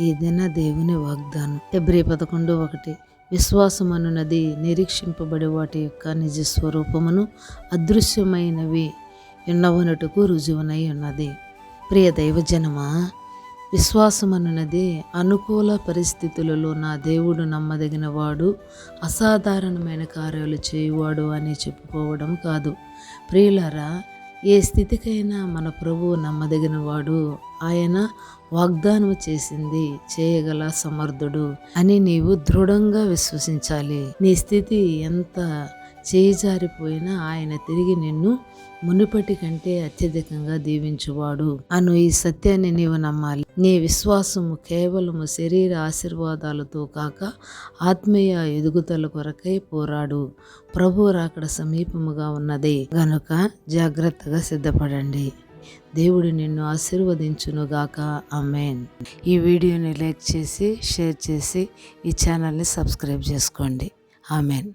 ఏదైనా దేవుని వాగ్దానం. ఎబ్రి పదకొండు ఒకటి. విశ్వాసమనున్నది నిరీక్షింపబడి వాటి యొక్క నిజ స్వరూపమును అదృశ్యమైనవి ఉన్నవనటుకు రుజువునై ఉన్నది. ప్రియ దైవజనమా విశ్వాసమనున్నది అనుకూల పరిస్థితులలో నా దేవుడు నమ్మదగిన వాడు అసాధారణమైన కార్యాలు చేయువాడు అని చెప్పుకోవడం కాదు. ప్రియులరా ఏ స్థితికైనా మన ప్రభువు నమ్మదగినవాడు ఆయన వాగ్దానం చేసింది చేయగల సమర్థుడు అని నీవు దృఢంగా విశ్వసించాలి. నీ స్థితి ఎంత చేయిజారిపోయినా ఆయన తిరిగి నిన్ను మునుపటి కంటే అత్యధికంగా దీవించువాడు. అను ఈ సత్యాన్ని నీవు నమ్మాలి. నీ విశ్వాసము కేవలము శరీర ఆశీర్వాదాలతో కాక ఆత్మీయ ఎదుగుదల కొరకై పోరాడు. ప్రభు రాకడ సమీపముగా ఉన్నది. గనుక జాగ్రత్తగా సిద్ధపడండి. దేవుడు నిన్ను ఆశీర్వదించునుగాక. అమేన్ ఈ వీడియోని లైక్ చేసి షేర్ చేసి ఈ ఛానల్ని సబ్స్క్రైబ్ చేసుకోండి. ఆమెన్.